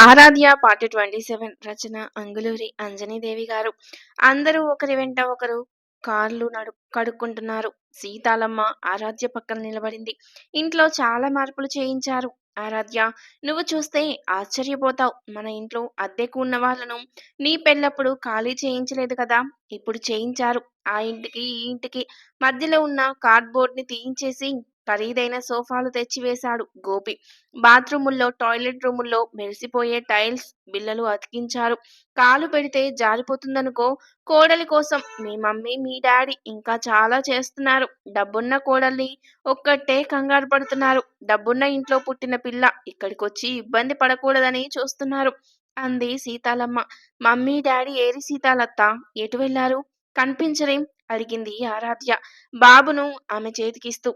ఆరాధ్య part twenty seven రచన అంగులూరి అంజనీదేవి గారు. అందరూ ఒకరి వెంట ఒకరు కార్లు నడు కడుక్కుంటున్నారు. సీతాలమ్మ ఆరాధ్య పక్కన నిలబడింది. ఇంట్లో చాలా మార్పులు చేయించారు. ఆరాధ్య నువ్వు చూస్తే ఆశ్చర్యపోతావు. మన ఇంట్లో అద్దెకు ఉన్న వాళ్ళను నీ పెళ్ళప్పుడు ఖాళీ చేయించలేదు కదా? ఇప్పుడు చేయించారు. ఆ ఇంటికి ఈ ఇంటికి మధ్యలో ఉన్న కార్డ్బోర్డ్ని తీయించేసి ఖరీదైన సోఫాలు తెచ్చివేశాడు గోపి. బాత్రూముల్లో టాయిలెట్ రూముల్లో మెరిసిపోయే టైల్స్ బిల్లలు అతికించారు. కాలు పెడితే జారిపోతుందనుకో కోడలి కోసం మీ మమ్మీ మీ డాడీ ఇంకా చాలా చేస్తున్నారు. డబ్బున్న కోడల్ని ఒక్కటే కంగారు పడుతున్నారు. డబ్బున్న ఇంట్లో పుట్టిన పిల్ల ఇక్కడికొచ్చి ఇబ్బంది పడకూడదని చూస్తున్నారు. అంది సీతాలమ్మ. మమ్మీ డాడీ ఏరి సీతాలత్త ఎటు వెళ్ళారు కనిపించరేం? అడిగింది ఆరాధ్య. బాబును ఆమె చేతికిస్తూ.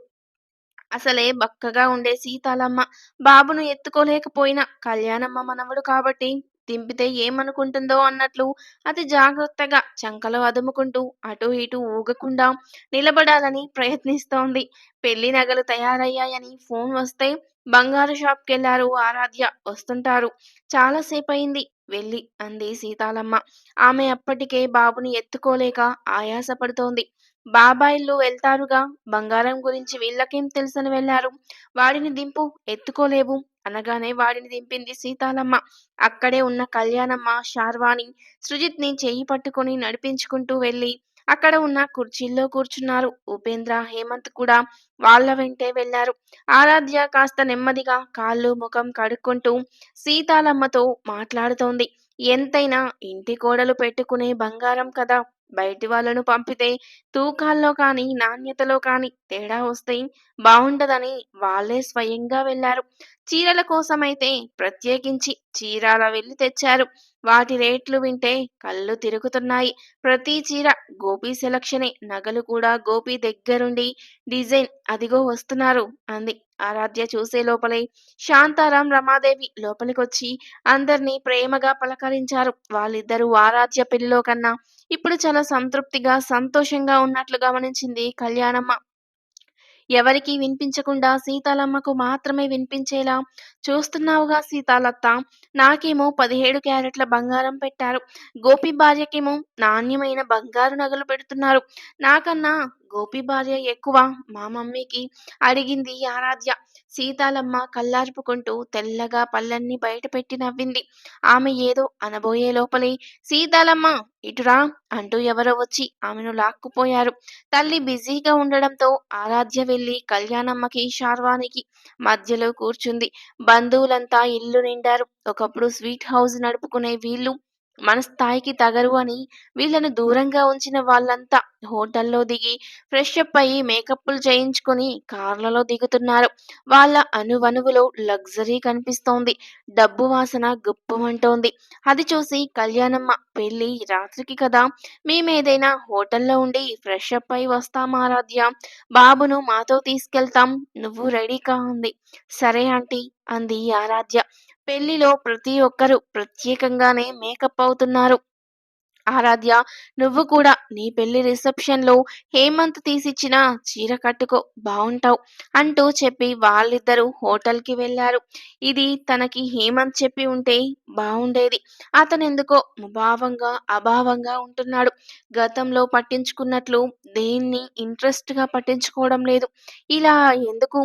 అసలే బక్కగా ఉండే సీతాలమ్మ బాబును ఎత్తుకోలేకపోయినా కళ్యాణమ్మ మనవడు కాబట్టి దింపితే ఏమనుకుంటుందో అన్నట్లు అతి జాగ్రత్తగా చంకలు అదుముకుంటూ అటు ఇటు ఊగకుండా నిలబడాలని ప్రయత్నిస్తోంది. పెళ్ళి నగలు తయారయ్యాయని ఫోన్ వస్తే బంగారు షాప్కెళ్ళారు ఆరాధ్య వస్తుంటారు. చాలాసేపు అయింది వెళ్ళి అంది సీతాలమ్మ. ఆమె అప్పటికే బాబుని ఎత్తుకోలేక ఆయాసపడుతోంది. బాబాయిలు వెళ్తారుగా. బంగారం గురించి వీళ్ళకేం తెలుసని వెళ్ళారు? వాడిని దింపు ఎత్తుకోలేవు అనగానే వాడిని దింపింది సీతాలమ్మ. అక్కడే ఉన్న కళ్యాణమ్మ శార్వాణి సృజిత్ని చేయి పట్టుకుని నడిపించుకుంటూ వెళ్ళి అక్కడ ఉన్న కుర్చీల్లో కూర్చున్నారు. ఉపేంద్ర హేమంత్ కూడా వాళ్ళ వెంటే వెళ్ళారు. ఆరాధ్య కాస్త నెమ్మదిగా కాళ్ళు ముఖం కడుక్కుంటూ సీతాలమ్మతో మాట్లాడుతోంది. ఎంతైనా ఇంటి కోడలు పెట్టుకునే బంగారం కదా? బయటి వాళ్ళను పంపితే తూకాల్లో కానీ నాణ్యతలో కానీ తేడా వస్తే బాగుండదని వాళ్ళే స్వయంగా వెళ్ళారు చీరల కోసమైతే ప్రత్యేకించి చీరాల వెళ్ళి తెచ్చారు. వాటి రేట్లు వింటే కళ్ళు తిరుగుతున్నాయి. ప్రతి చీర గోపి సెలక్షనే. నగలు కూడా గోపి దగ్గరుండి డిజైన్ అదిగో వస్తున్నారు అంది. ఆరాధ్య చూసే లోపలే శాంతారాం రమాదేవి లోపలికొచ్చి అందరినీ ప్రేమగా పలకరించారు. వాళ్ళిద్దరూ ఆరాధ్య పెళ్ళిలో కన్నా ఇప్పుడు చాలా సంతృప్తిగా సంతోషంగా ఉన్నట్లు గమనించింది కళ్యాణమ్మ. ఎవరికీ వినిపించకుండా సీతాలమ్మకు మాత్రమే వినిపించేలా చూస్తున్నావుగా సీతాలత్త. నాకేమో పదిహేడు క్యారెట్ల బంగారం పెట్టారు. గోపి భార్యకేమో నాణ్యమైన బంగారు నగలు పెడుతున్నారు. నాకన్నా గోపి భార్య ఎక్కువ మా మమ్మీకి అడిగింది ఆరాధ్య. సీతాలమ్మ కల్లార్పుకుంటూ తెల్లగా పళ్ళన్ని బయట పెట్టి నవ్వింది. ఆమె ఏదో అనబోయే లోపలే సీతాలమ్మ ఇటురా అంటూ ఎవరో వచ్చి ఆమెను లాక్కుపోయారు. తల్లి బిజీగా ఉండడంతో ఆరాధ్య వెళ్ళి కళ్యాణమ్మకి శార్వానికి మధ్యలో కూర్చుంది. బంధువులంతా ఇల్లు నిండారు. ఒకప్పుడు స్వీట్ హౌస్ నడుపుకునే వీళ్ళు మన స్థాయికి తగరు అని వీళ్ళను దూరంగా ఉంచిన వాళ్ళంతా హోటల్లో దిగి ఫ్రెష్ అప్ అయ్యి మేకప్లు చేయించుకొని కార్లలో దిగుతున్నారు. వాళ్ళ అనువనువులో లగ్జరీ కనిపిస్తోంది. డబ్బు వాసన గుప్పమంటోంది. అది చూసి కళ్యాణమ్మ పెళ్ళి రాత్రికి కదా. మేమేదైనా హోటల్లో ఉండి ఫ్రెష్ అప్ అయి వస్తాం ఆరాధ్య బాబును మాతో తీసుకెళ్తాం. నువ్వు రెడీగా ఉంది సరే ఆంటీ అంది ఆరాధ్య పెళ్ళిలో ప్రతి ఒక్కరూ ప్రత్యేకంగానే మేకప్ అవుతున్నారు. ఆరాధ్య నువ్వు కూడా నీ పెళ్ళి రిసెప్షన్లో హేమంత్ తీసిచ్చిన చీర కట్టుకో బాగుంటావు అంటూ చెప్పి వాళ్ళిద్దరూ హోటల్కి వెళ్ళారు ఇది తనకి హేమంత్ చెప్పి ఉంటే బాగుండేది అతను ఎందుకో ముభావంగా అభావంగా ఉంటున్నాడు. గతంలో పట్టించుకున్నట్లు దేన్ని ఇంట్రెస్ట్గా పట్టించుకోవడం లేదు. ఇలా ఎందుకు?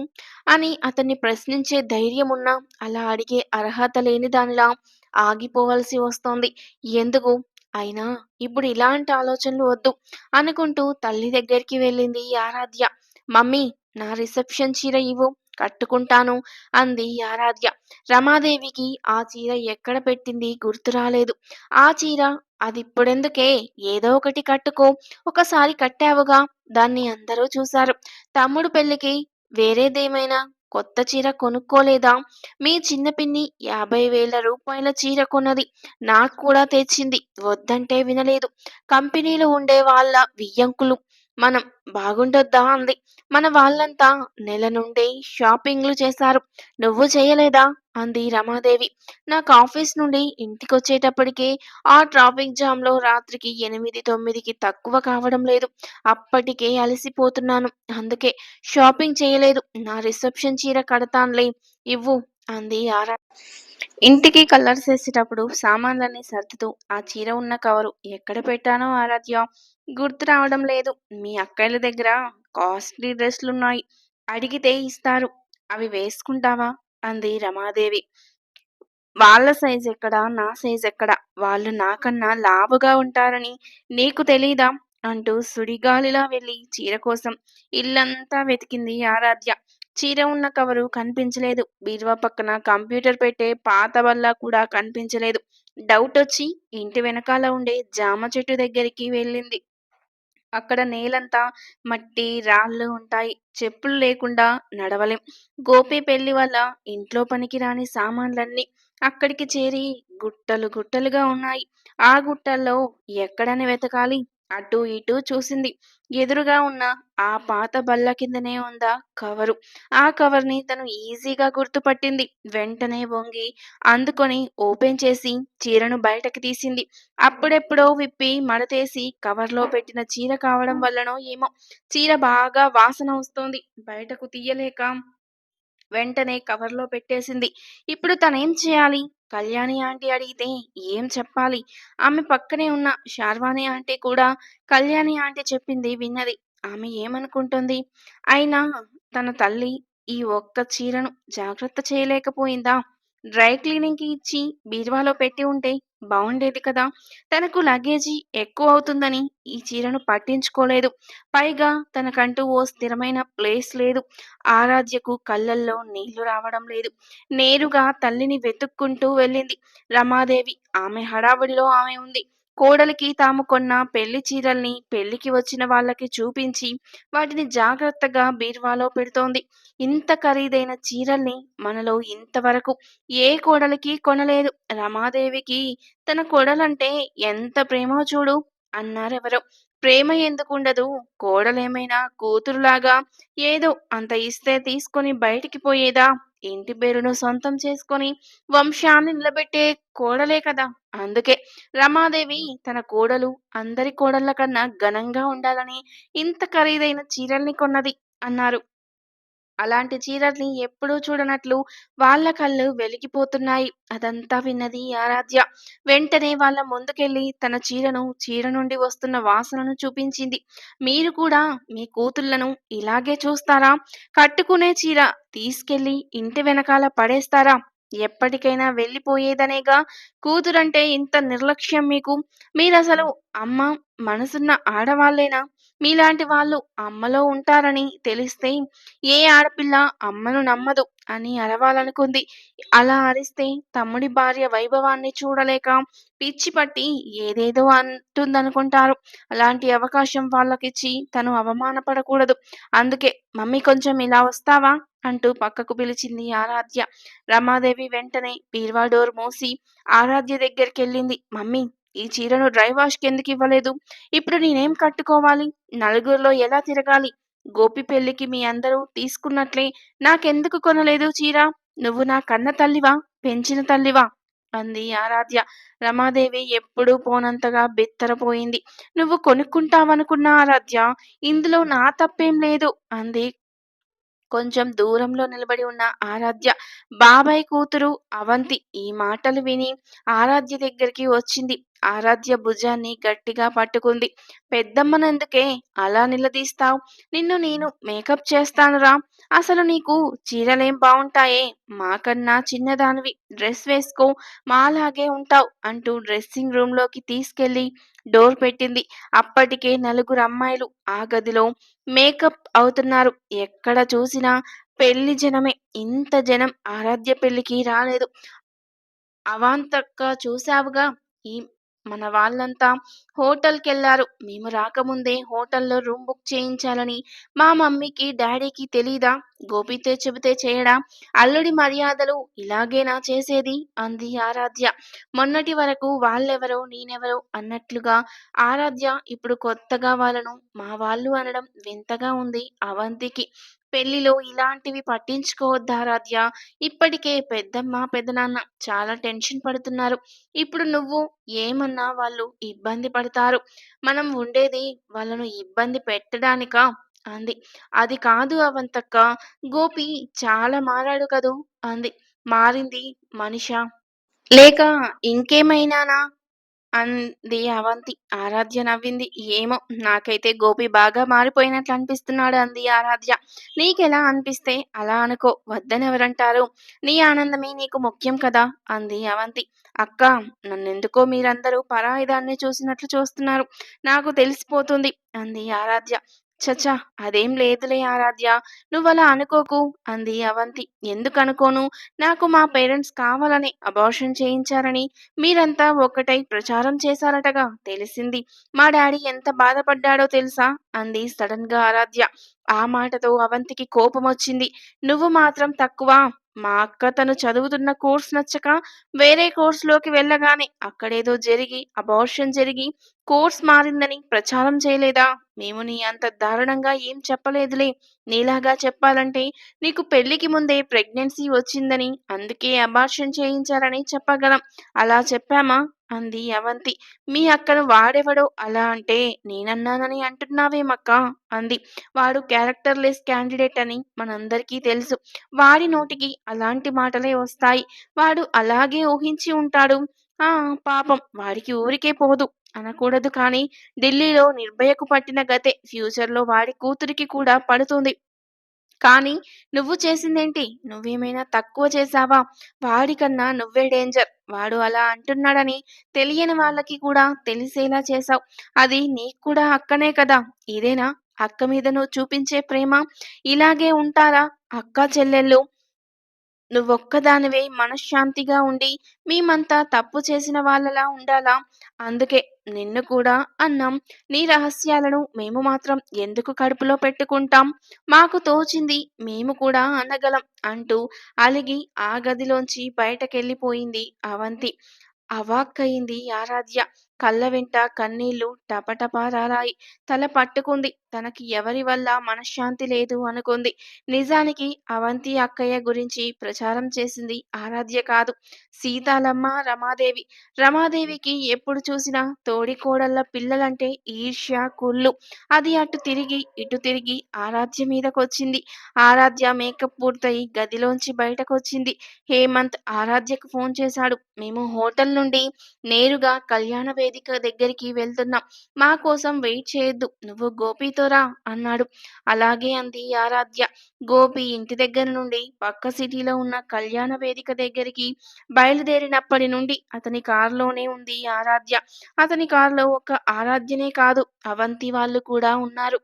అని అతన్ని ప్రశ్నించే ధైర్యం ఉన్నా అలా అడిగే అర్హత లేని దానిలా ఆగిపోవలసి వస్తోంది. ఎందుకు? అయినా ఇప్పుడు ఇలాంటి ఆలోచనలు వద్దు అనుకుంటూ తల్లి దగ్గరికి వెళ్ళింది ఆరాధ్య. మమ్మీ నా రిసెప్షన్ చీర ఇవ్వు కట్టుకుంటాను అంది ఆరాధ్య. రమాదేవికి ఆ చీర ఎక్కడ పెట్టింది గుర్తు రాలేదు. ఆ చీర అది ఇప్పుడెందుకే ఏదో ఒకటి కట్టుకో. ఒకసారి కట్టావుగా దాన్ని అందరూ చూశారు. తమ్ముడు పెళ్ళికి వేరేదేమైనా కొత్త చీర కొనుక్కోలేదా? మీ చిన్న పిన్ని యాభై వేల రూపాయల చీర కొన్నది. నాకు కూడా తెచ్చింది. వద్దంటే వినలేదు. కంపెనీలో ఉండే వాళ్ళ వియ్యంకులు. మనం బాగుండొద్దా అంది. మన వాళ్ళంతా నెల నుండి షాపింగ్లు చేశారు. నువ్వు చేయలేదా? అంది రమాదేవి. నాకు ఆఫీస్ నుండి ఇంటికొచ్చేటప్పటికే ఆ ట్రాఫిక్ జామ్లో రాత్రికి ఎనిమిది తొమ్మిదికి తక్కువ కావడం లేదు. అప్పటికే అలసిపోతున్నాను. అందుకే షాపింగ్ చేయలేదు. నా రిసెప్షన్ చీర కడతాన్లే. ఇవ్వు అంది ఆరా. ఇంటికి కలర్స్ వేసేటప్పుడు సామాన్లన్నీ సర్దుతూ ఆ చీర ఉన్న కవరు ఎక్కడ పెట్టానో ఆరాధ్య గుర్తు రావడం లేదు. మీ అక్కల దగ్గర కాస్ట్లీ డ్రెస్లున్నాయి అడిగితే ఇస్తారు. అవి వేసుకుంటావా? అంది రమాదేవి. వాళ్ళ సైజ్ ఎక్కడ? నా సైజ్ ఎక్కడ? వాళ్ళు నాకన్నా లావుగా ఉంటారని నీకు తెలీదా? అంటూ సుడిగాలిలా వెళ్ళి చీర కోసం ఇల్లంతా వెతికింది ఆరాధ్య. చీర ఉన్న కవరు కనిపించలేదు. బీరువా పక్కన కంప్యూటర్ పెట్టే పాత వల్ల కూడా కనిపించలేదు. డౌట్ వచ్చి ఇంటి వెనకాల ఉండే జామ చెట్టు దగ్గరికి వెళ్ళింది. అక్కడ నేలంతా మట్టి రాళ్ళు ఉంటాయి. చెప్పులు లేకుండా నడవలేం. గోపి పెళ్ళి వల్ల ఇంట్లో పనికిరాని సామాన్లన్నీ అక్కడికి చేరి గుట్టలు గుట్టలుగా ఉన్నాయి. ఆ గుట్టల్లో ఎక్కడని వెతకాలి? అటు ఇటు చూసింది. ఎదురుగా ఉన్న ఆ పాత బల్ల కిందనే ఉందా కవరు. ఆ కవర్ని తను ఈజీగా గుర్తుపట్టింది. వెంటనే వంగి అందుకొని ఓపెన్ చేసి చీరను బయటకు తీసింది. అప్పుడెప్పుడో విప్పి మడతేసి కవర్లో పెట్టిన చీర కావడం వల్లనో ఏమో. చీర బాగా వాసన వస్తోంది. బయటకు తీయలేక వెంటనే కవర్లో పెట్టేసింది. ఇప్పుడు తనేం చేయాలి? కళ్యాణి ఆంటీ అడిగితే ఏం చెప్పాలి? ఆమె పక్కనే ఉన్న శార్వాణి ఆంటీ కూడా కళ్యాణి ఆంటీ చెప్పింది విన్నది. ఆమె ఏమనుకుంటుంది? అయినా తన తల్లి ఈ ఒక్క చీరను జాగ్రత్త చేయలేకపోయిందా? డ్రై క్లీనింగ్కి ఇచ్చి బీరువాలో పెట్టి ఉంటే బాగుండేది కదా. తనకు లగేజీ ఎక్కువ అవుతుందని ఈ చీరను పట్టించుకోలేదు. పైగా తనకంటూ ఓ స్థిరమైన ప్లేస్ లేదు. ఆరాధ్యకు కళ్ళల్లో నీళ్ళు రావడం లేదు. నేరుగా తల్లిని వెతుక్కుంటూ వెళ్ళింది. రమాదేవి ఆమె హడావుడిలో ఆమె ఉంది. కోడలికి తాము కొన్న పెళ్ళి చీరల్ని పెళ్ళికి వచ్చిన వాళ్ళకి చూపించి వాటిని జాగ్రత్తగా బీరువాలో పెడుతోంది. ఇంత ఖరీదైన చీరల్ని మనలో ఇంతవరకు ఏ కోడలికి కొనలేదు. రమాదేవికి తన కొడలంటే ఎంత ప్రేమో చూడు అన్నారెవరో. ప్రేమ ఎందుకుండదు కోడలేమైనా కూతురులాగా ఏదో అంత ఇస్తే తీసుకొని బయటికి పోయేదా? ఇంటి పేరును సొంతం చేసుకొని వంశాన్ని నిలబెట్టే కోడలే కదా. అందుకే రమాదేవి తన కోడలు అందరి కోడళ్ళ కన్నా ఘనంగా ఉండాలని ఇంత ఖరీదైన చీరల్ని కొన్నది అన్నారు. అలాంటి చీరల్ని ఎప్పుడూ చూడనట్లు వాళ్ళ కళ్ళు వెలిగిపోతున్నాయి. అదంతా విన్నది ఆరాధ్య. వెంటనే వాళ్ళ ముందుకెళ్ళి తన చీరను చీర నుండి వస్తున్న వాసనను చూపించింది. మీరు కూడా మీ కూతుళ్ళను ఇలాగే చూస్తారా? కట్టుకునే చీర తీసుకెళ్ళి ఇంటి వెనకాల పడేస్తారా? ఎప్పటికైనా వెళ్ళిపోయేదనేగా? కూతురంటే ఇంత నిర్లక్ష్యం మీకు? మీరసలు అమ్మ మనసున్న ఆడవాళ్ళేనా? మీలాంటి వాళ్ళు అమ్మలో ఉంటారని తెలిస్తే ఏ ఆడపిల్ల అమ్మను నమ్మదు అని అరవాలనుకుంది. అలా అరిస్తే తమ్ముడి భార్య వైభవాన్ని చూడలేక పిచ్చి పట్టి ఏదేదో అంటుందనుకుంటారు. అలాంటి అవకాశం వాళ్ళకిచ్చి తను అవమానపడకూడదు. అందుకే మమ్మీ కొంచెం ఇలా వస్తావా? అంటూ పక్కకు పిలిచింది ఆరాధ్య. రమాదేవి వెంటనే బీర్వా డోర్ మూసి ఆరాధ్య దగ్గరికి వెళ్ళింది మమ్మీ ఈ చీరను డ్రై వాష్కి ఎందుకు ఇవ్వలేదు. ఇప్పుడు నేనేం కట్టుకోవాలి? నలుగురిలో ఎలా తిరగాలి? గోపి పెళ్ళికి మీ అందరూ తీసుకున్నట్లే నాకెందుకు కొనలేదు చీర? నువ్వు నా కన్న తల్లివా? పెంచిన తల్లివా? అంది ఆరాధ్య. రమాదేవి ఎప్పుడూ పోనంతగా బిత్తరపోయింది. నువ్వు కొనుక్కుంటావనుకున్నా ఆరాధ్య? ఇందులో నా తప్పేం లేదు అంది. కొంచెం దూరంలో నిలబడి ఉన్న ఆరాధ్య. బాబాయ్ కూతురు అవంతి ఈ మాటలు విని ఆరాధ్య దగ్గరికి వచ్చింది. ఆరాధ్య భుజాన్ని గట్టిగా పట్టుకుంది. పెద్దమ్మనందుకే అలా నిలదీస్తావు. నిన్ను నేను మేకప్ చేస్తానురా. అసలు నీకు చీరలేం బాగుంటాయే మాకన్నా చిన్నదానివి. డ్రెస్ వేసుకో. మాలాగే ఉంటావు అంటూ డ్రెస్సింగ్ రూమ్లోకి తీసుకెళ్ళి డోర్ పెట్టింది. అప్పటికే నలుగురు అమ్మాయిలు ఆ గదిలో మేకప్ అవుతున్నారు. ఎక్కడ చూసినా పెళ్ళి జనమే. ఇంత జనం ఆరాధ్య పెళ్ళికి రాలేదు. అవాంతక్క చూసావుగా ఈ మన వాళ్ళంతా హోటల్కెళ్ళారు. మేము రాకముందే హోటల్లో రూమ్ బుక్ చేయించాలని మా మమ్మీకి డాడీకి తెలీదా? గోపితే చెబితే చేయడా? అల్లుడి మర్యాదలు ఇలాగేనా చేసేది? అంది ఆరాధ్య. మొన్నటి వరకు వాళ్ళెవరో నేనెవరో అన్నట్లుగా ఆరాధ్య ఇప్పుడు కొత్తగా వాళ్ళను మా వాళ్ళు అనడం వింతగా ఉంది అవంతికి. పెళ్ళిలో ఇలాంటివి పట్టించుకోవద్దు ఆరాధ్య. ఇప్పటికే పెద్దమ్మ పెదనాన్న చాలా టెన్షన్ పడుతున్నారు. ఇప్పుడు నువ్వు ఏమన్నా వాళ్ళు ఇబ్బంది పడతారు. మనం ఉండేది వాళ్ళను ఇబ్బంది పెట్టడానికా? అంది అది కాదు అవంతక్క గోపి చాలా మారాడు కదూ అంది మారింది మనిష లేక ఇంకేమైనానా? అంది అవంతి. ఆరాధ్య నవ్వింది. ఏమో! నాకైతే గోపి బాగా మారిపోయినట్లు అనిపిస్తున్నాడు అంది ఆరాధ్య. నీకెలా అనిపిస్తే అలా అనుకో వద్దనెవరంటారు? నీ ఆనందమే నీకు ముఖ్యం కదా అంది అవంతి. అక్కా! నన్నెందుకో మీరందరూ పరాయిదాన్ని చూసినట్లు చూస్తున్నారు. నాకు తెలిసిపోతుంది అంది ఆరాధ్య. ఛ అదేం లేదులే ఆరాధ్య. నువ్వలా అనుకోకు అంది అవంతి. ఎందుకనుకోను? నాకు మా పేరెంట్స్ కావాలని అబార్షన్ చేయించారని మీరంతా ఒక్కటై ప్రచారం చేశారటగా తెలిసింది. మా డాడీ ఎంత బాధపడ్డాడో తెలుసా? అంది సడన్గా ఆరాధ్య. ఆ మాటతో అవంతికి కోపం వచ్చింది నువ్వు మాత్రం తక్కువ మా అక్క తను చదువుతున్న కోర్స్ నచ్చక వేరే కోర్సులోకి వెళ్ళగానే అక్కడేదో జరిగి అబార్షన్ జరిగి కోర్స్ మారిందని ప్రచారం చేయలేదా? మేము నీ అంత దారుణంగా ఏం చెప్పలేదులే. నీలాగా చెప్పాలంటే నీకు పెళ్ళికి ముందే ప్రెగ్నెన్సీ వచ్చిందని అందుకే అబార్షన్ చేయించారని చెప్పగలం. అలా చెప్పామా? అంది అవంతి. మీ అక్కను వాడెవడో అలా అంటే నేనన్నానని అంటున్నావేమక్కా? అంది. వాడు క్యారెక్టర్ లెస్ క్యాండిడేట్ అని మనందరికీ తెలుసు. వాడి నోటికి అలాంటి మాటలే వస్తాయి. వాడు అలాగే ఊహించి ఉంటాడు. ఆ పాపం వాడికి ఊరికే పోదు అనకూడదు కానీ ఢిల్లీలో నిర్భయకు పట్టిన గతే ఫ్యూచర్లో వాడి కూతురికి కూడా పడుతుంది. కానీ నువ్వు చేసిందేంటి? నువ్వేమైనా తక్కువ చేశావా? వాడికన్నా నువ్వే డేంజర్. వాడు అలా అంటున్నాడని తెలియని వాళ్ళకి కూడా తెలిసేలా చేశావు అది నీకు కూడా అక్కనే కదా! ఇదేనా అక్క మీద నువ్వు చూపించే ప్రేమ? ఇలాగే ఉంటారా అక్క చెల్లెళ్ళు? నువ్వొక్కదానివే మనశ్శాంతిగా ఉండి మేమంతా తప్పు చేసిన వాళ్ళలా ఉండాలా? అందుకే నిన్ను కూడా అన్నాం. నీ రహస్యాలను మేము మాత్రం ఎందుకు కడుపులో పెట్టుకుంటాం? మాకు తోచింది మేము కూడా అనగలం అంటూ అలిగి ఆ గదిలోంచి బయటకెళ్ళిపోయింది అవంతి. అవాక్కయింది ఆరాధ్య. కళ్ళ వెంట కన్నీళ్ళు టపటపారాయి తల పట్టుకుంది. తనకి ఎవరి వల్ల మనశ్శాంతి లేదు అనుకుంది. నిజానికి అవంతి అక్కయ్య గురించి ప్రచారం చేసింది ఆరాధ్య కాదు. సీతాలమ్మ, రమాదేవి. రమాదేవికి ఎప్పుడు చూసినా తోడికోడళ్ళ పిల్లలంటే ఈర్ష్య, కుళ్ళు. అది అటు తిరిగి, ఇటు తిరిగి ఆరాధ్య మీదకొచ్చింది. ఆరాధ్య మేకప్ పూర్తయి గదిలోంచి బయటకొచ్చింది. హేమంత్ ఆరాధ్యకు ఫోన్ చేశాడు. మేము హోటల్ నుండి నేరుగా కళ్యాణ వేదిక దగ్గరికి వెళ్తున్నాం. మా కోసం వెయిట్ చేయొద్దు. నువ్వు గోపితో రా అన్నాడు. అలాగే అంది ఆరాధ్య. గోపి ఇంటి దగ్గర నుండి పక్క సిటీలో ఉన్న కళ్యాణ వేదిక దగ్గరికి బయలుదేరినప్పటి నుండి అతని కారులోనే ఉంది ఆరాధ్య. అతని కారులో ఒక ఆరాధ్యనే కాదు అవంతి వాళ్ళు కూడా ఉన్నారు.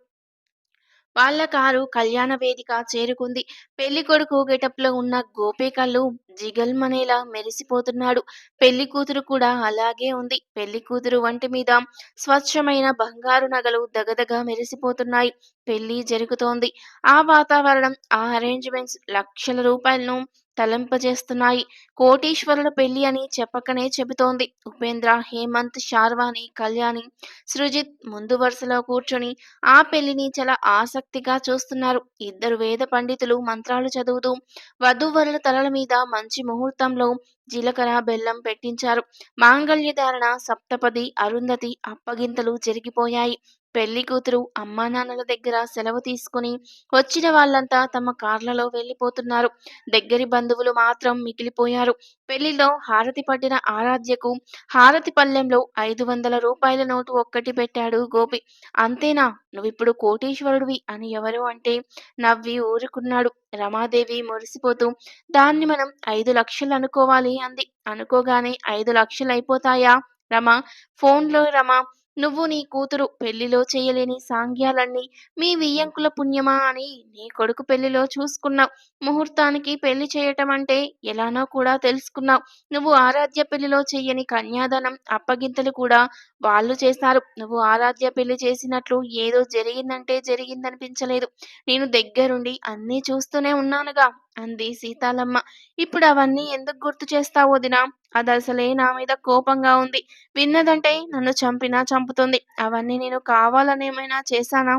వాళ్ళ కారు కళ్యాణ వేదిక చేరుకుంది. పెళ్ళి కొడుకు గెటప్లో ఉన్న గోపి కళ్ళు జిగల్మనేలా మెరిసిపోతున్నాడు. పెళ్ళి కూతురు కూడా అలాగే ఉంది. పెళ్ళి కూతురు వంటి మీద స్వచ్ఛమైన బంగారు నగలు దగదగ మెరిసిపోతున్నాయి. పెళ్ళి జరుగుతోంది. ఆ వాతావరణం, ఆ అరేంజ్మెంట్స్ లక్షల రూపాయలను తలంపజేస్తున్నాయి కోటీశ్వరుల పెళ్ళి అని చెప్పకనే చెబుతోంది. ఉపేంద్ర, హేమంత్, శార్వాణి, కళ్యాణి, సృజిత్ ముందు వరుసలో కూర్చొని ఆ పెళ్ళిని చాలా ఆసక్తిగా చూస్తున్నారు. ఇద్దరు వేద పండితులు మంత్రాలు చదువుతూ వధూవరుల తలల మీద మంచి ముహూర్తంలో జీలకర్ర, బెల్లం పెట్టించారు. మాంగళ్యధారణ, సప్తపది, అరుంధతి, అప్పగింతలు జరిగిపోయాయి. పెళ్ళి కూతురు అమ్మానాన్నల దగ్గర సెలవు తీసుకుని వచ్చిన వాళ్ళంతా తమ కార్లలో వెళ్ళిపోతున్నారు. దగ్గరి బంధువులు మాత్రం మిగిలిపోయారు. పెళ్ళిలో హారతి పట్టిన ఆరాధ్యకు హారతి పళ్ళెంలో ఐదు వందల రూపాయల నోటు ఒక్కటి పెట్టాడు గోపి. అంతేనా? నువ్విప్పుడు కోటీశ్వరుడివి అని ఎవరు అంటే నవ్వి ఊరుకున్నాడు. రమాదేవి మురిసిపోతూ దాన్ని మనం ఐదు లక్షలు అనుకోవాలి అంది. అనుకోగానే ఐదు లక్షలు అయిపోతాయా రమా? ఫోన్లో రమా నువ్వు నీ కూతురు పెళ్ళిలో చేయలేని సాంగ్యాలన్నీ మీ వియ్యంకుల పుణ్యమా అని నీ కొడుకు పెళ్ళిలో చూసుకున్నావ్. ముహూర్తానికి పెళ్ళి చేయటం అంటే ఎలానో కూడా తెలుసుకున్నావు నువ్వు ఆరాధ్య పెళ్ళిలో చెయ్యని కన్యాదానం, అప్పగింతలు కూడా వాళ్ళు చేశారు. నువ్వు ఆరాధ్య పెళ్ళి చేసినట్లు ఏదో జరిగిందంటే జరిగిందనిపించలేదు. నేను దగ్గరుండి అన్నీ చూస్తూనే ఉన్నానుగా అంది సీతాలమ్మ. ఇప్పుడు అవన్నీ ఎందుకు గుర్తు చేస్తావు వదినా? అది అసలే నా మీద కోపంగా ఉంది. విన్నదంటే నన్ను చంపినా చంపుతుంది. అవన్నీ నేను కావాలనేమైనా చేశానా?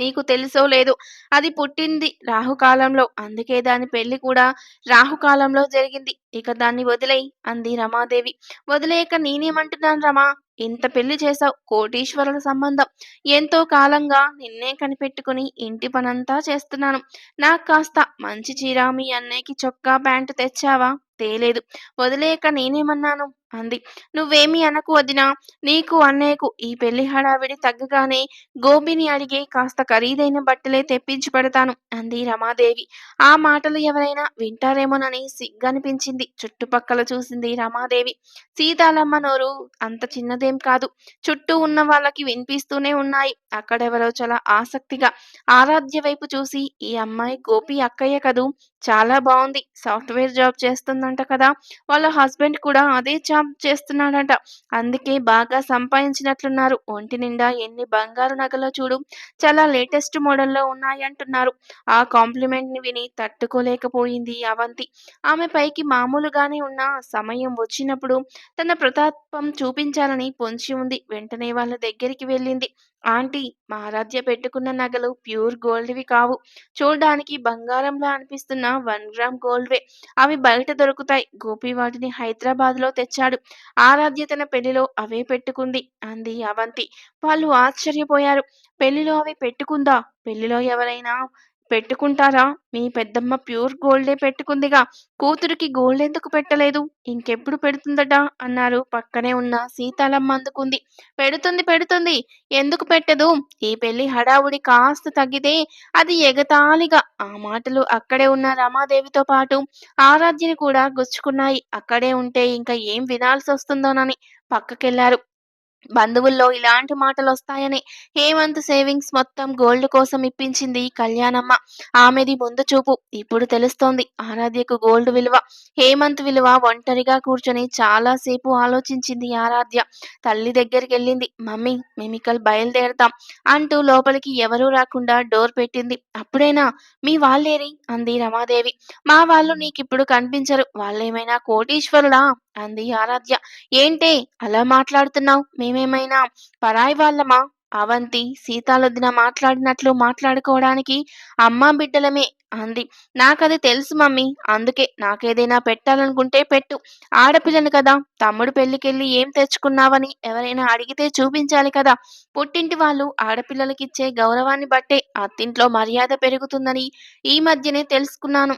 నీకు తెలుసో లేదు అది పుట్టింది రాహుకాలంలో. అందుకే దాని పెళ్ళి కూడా రాహుకాలంలో జరిగింది. ఇక దాన్ని వదిలేయి అంది రమాదేవి. వదిలేయక నేనేమంటున్నాను రమా? ఇంత పెళ్ళి చేశావు కోటీశ్వరుల సంబంధం. ఎంతో కాలంగా నిన్నే కనిపెట్టుకుని ఇంటి పనంతా చేస్తున్నాను. నాకు కాస్త మంచి చీర మీ అన్నయ్యకి చొక్కా ప్యాంటు తెచ్చావా? తేలేదు. వదిలేక నేనేమన్నాను? అంది. నువ్వేమీ అనకు వదినా. నీకు అన్నయ్యకు ఈ పెళ్ళి హడావిడి తగ్గగానే గోపిని అడిగి కాస్త ఖరీదైన బట్టలే తెప్పించి పెడతాను అంది రమాదేవి. ఆ మాటలు ఎవరైనా వింటారేమోనని సిగ్గనిపించింది. చుట్టుపక్కల చూసింది రమాదేవి. సీతాలమ్మ నోరు అంత చిన్నదేం కాదు. చుట్టూ ఉన్న వాళ్ళకి వినిపిస్తూనే ఉన్నాయి. అక్కడెవరో చాలా ఆసక్తిగా. ఆరాధ్య వైపు చూసి ఈ అమ్మాయి గోపి అక్కయ్య కదూ? చాలా బాగుంది. సాఫ్ట్వేర్ జాబ్ చేస్తుందంట కదా! వాళ్ళ హస్బెండ్ కూడా అదే జాబ్ చేస్తున్నాడంట. అందుకే బాగా సంపాదించినట్లున్నారు. ఒంటి నిండా ఎన్ని బంగారు నగలో చూడు చాలా లేటెస్ట్ మోడల్లో ఉన్నాయి అంటున్నారు ఆ కాంప్లిమెంట్ని విని తట్టుకోలేకపోయింది అవంతి. ఆమె పైకి మామూలుగానే ఉన్న సమయం వచ్చినప్పుడు తన ప్రతాపం చూపించాలని పొంచి ఉంది. వెంటనే వాళ్ళ దగ్గరికి వెళ్ళింది. ఆంటీ మా ఆరాధ్య పెట్టుకున్న నగలు ప్యూర్ గోల్డ్వి కావు. చూడడానికి బంగారంలా అనిపిస్తున్న. వన్ గ్రామ్ గోల్డ్వే. అవి బయట దొరుకుతాయి. గోపి వాటిని హైదరాబాద్లో తెచ్చాడు. ఆరాధ్య తన పెళ్ళిలో అవే పెట్టుకుంది అంది అవంతి. వాళ్ళు ఆశ్చర్యపోయారు. పెళ్ళిలో అవి పెట్టుకుందా? పెళ్ళిలో ఎవరైనా పెట్టుకుంటారా? మీ పెద్దమ్మ ప్యూర్ గోల్డే పెట్టుకుందిగా. కూతురికి గోల్డ్ ఎందుకు పెట్టలేదు? ఇంకెప్పుడు పెడుతుందట? అన్నారు. పక్కనే ఉన్న సీతాలమ్మ అందుకుంది. పెడుతుంది పెడుతుంది. ఎందుకు పెట్టదు? ఈ పెళ్ళి హడావుడి కాస్త తగ్గితే అది ఎగతాళిగా. ఆ మాటలు అక్కడే ఉన్న రమాదేవితో పాటు ఆరాధ్యని కూడా గుచ్చుకున్నాయి. అక్కడే ఉంటే ఇంకా ఏం వినాల్సి వస్తుందోనని పక్కకెళ్ళారు. బంధువుల్లో ఇలాంటి మాటలు వస్తాయని హేమంత్ సేవింగ్స్ మొత్తం గోల్డ్ కోసం ఇప్పించింది కళ్యాణమ్మ. ఆమెది ముందు చూపు. ఇప్పుడు తెలుస్తోంది. ఆరాధ్యకు గోల్డ్ విలువ హేమంత్ విలువ ఒంటరిగా కూర్చొని చాలాసేపు ఆలోచించింది ఆరాధ్య. తల్లి దగ్గరికి వెళ్ళింది మమ్మీ మేమికల్ బయలుదేరతాం అంటూ లోపలికి ఎవరూ రాకుండా డోర్ పెట్టింది. అప్పుడైనా? మీ వాళ్ళేరి? అంది రమాదేవి. మా వాళ్ళు నీకిప్పుడు కనిపించరు. వాళ్ళేమైనా కోటీశ్వరుడా? అంది ఆరాధ్య. ఏంటే? అలా మాట్లాడుతున్నావు? మేము మేమేమైనా పరాయి వాళ్ళమా? అవంతి సీతాలొద్దిన మాట్లాడినట్లు మాట్లాడుకోవడానికి అమ్మా బిడ్డలమే అంది. నాకది తెలుసు మమ్మీ అందుకే నాకేదైనా పెట్టాలనుకుంటే పెట్టు. ఆడపిల్లను కదా తమ్ముడు పెళ్ళికెళ్ళి ఏం తెచ్చుకున్నావని ఎవరైనా అడిగితే చూపించాలి కదా. పుట్టింటి వాళ్ళు ఆడపిల్లలకిచ్చే గౌరవాన్ని బట్టే అత్తింట్లో మర్యాద పెరుగుతుందని ఈ మధ్యనే తెలుసుకున్నాను.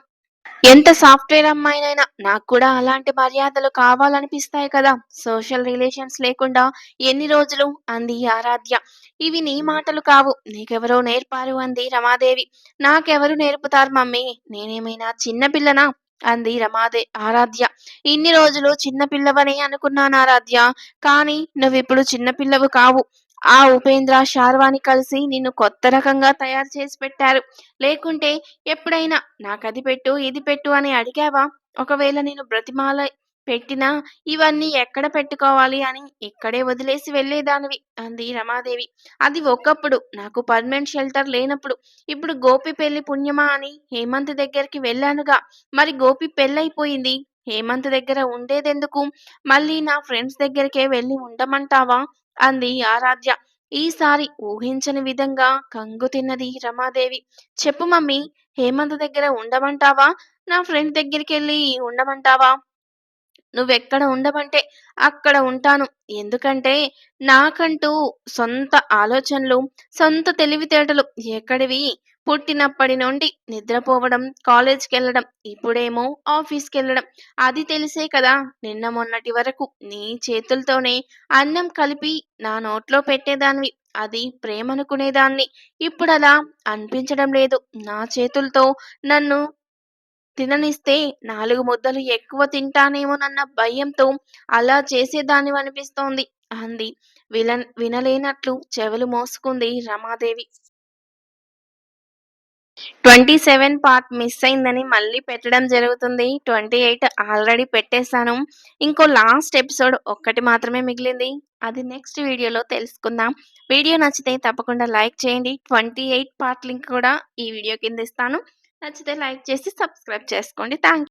ఎంత సాఫ్ట్వేర్ అమ్మాయినైనా నాకు కూడా అలాంటి మర్యాదలు కావాలనిపిస్తాయి కదా. సోషల్ రిలేషన్స్ లేకుండా ఎన్ని రోజులు? అంది ఆరాధ్య. ఇవి నీ మాటలు కావు. నీకెవరో నేర్పారు అంది రమాదేవి. నాకెవరు నేర్పుతారు మమ్మీ? నేనేమైనా చిన్నపిల్లనా అంది రమాదే ఆరాధ్య. ఇన్ని రోజులు చిన్నపిల్లవనే అనుకున్నాను ఆరాధ్య. కానీ నువ్విప్పుడు చిన్నపిల్లవు కావు. ఆ ఉపేంద్ర శార్వాణి కలిసి నిన్ను కొత్త రకంగా తయారు చేసి పెట్టారు. లేకుంటే ఎప్పుడైనా నాకది పెట్టు ఇది పెట్టు అని అడిగావా? ఒకవేళ నేను బ్రతిమాల పెట్టినా ఇవన్నీ ఎక్కడ పెట్టుకోవాలి అని ఇక్కడే వదిలేసి వెళ్ళేదానివి అంది రమాదేవి. అది ఒకప్పుడు నాకు పర్మనెంట్ షెల్టర్ లేనప్పుడు. ఇప్పుడు గోపి పెళ్ళి పుణ్యమా అని హేమంత్ దగ్గరికి వెళ్ళానుగా. మరి గోపి పెళ్ళైపోయింది. హేమంత్ దగ్గర ఉండేదెందుకు? మళ్ళీ నా ఫ్రెండ్స్ దగ్గరికే వెళ్ళి ఉండమంటావా? అంది ఆరాధ్య. ఈసారి ఊహించని విధంగా కంగు తిన్నది రమాదేవి. చెప్పు మమ్మీ హేమంత్ దగ్గర ఉండమంటావా? నా ఫ్రెండ్ దగ్గరికి వెళ్ళి ఉండమంటావా? నువ్వెక్కడ ఉండమంటే అక్కడ ఉంటాను. ఎందుకంటే నాకంటూ సొంత ఆలోచనలు సొంత తెలివితేటలు ఎక్కడివి? పుట్టినప్పటి నుండి నిద్రపోవడం కాలేజ్కి వెళ్ళడం ఇప్పుడేమో ఆఫీస్కి వెళ్ళడం అది తెలిసే కదా. నిన్న మొన్నటి వరకు నీ చేతులతోనే అన్నం కలిపి నా నోట్లో పెట్టేదానివి. అది ప్రేమనుకునేదాన్ని. ఇప్పుడు అలా అనిపించడం లేదు. నా చేతులతో నన్ను తిననిస్తే నాలుగు ముద్దలు ఎక్కువ తింటానేమోనన్న భయంతో అలా చేసేదాన్ని అనిపిస్తోంది అంది. విల వినలేనట్లు చెవులు మోసుకుంది Ramadevi. Twenty seven part miss అయిందని మళ్ళీ పెట్టడం జరుగుతుంది. ట్వంటీ ఎయిట్ ఆల్రెడీ పెట్టేశాను. ఇంకో లాస్ట్ ఎపిసోడ్ ఒక్కటి మాత్రమే మిగిలింది. అది నెక్స్ట్ వీడియోలో తెలుసుకుందాం. వీడియో నచ్చితే తప్పకుండా లైక్ చేయండి. ట్వంటీ ఎయిట్ పార్ట్ లింక్ కూడా ఈ వీడియో కింద ఇస్తాను. నచ్చితే లైక్ చేసి సబ్స్క్రైబ్ చేసుకోండి. థ్యాంక్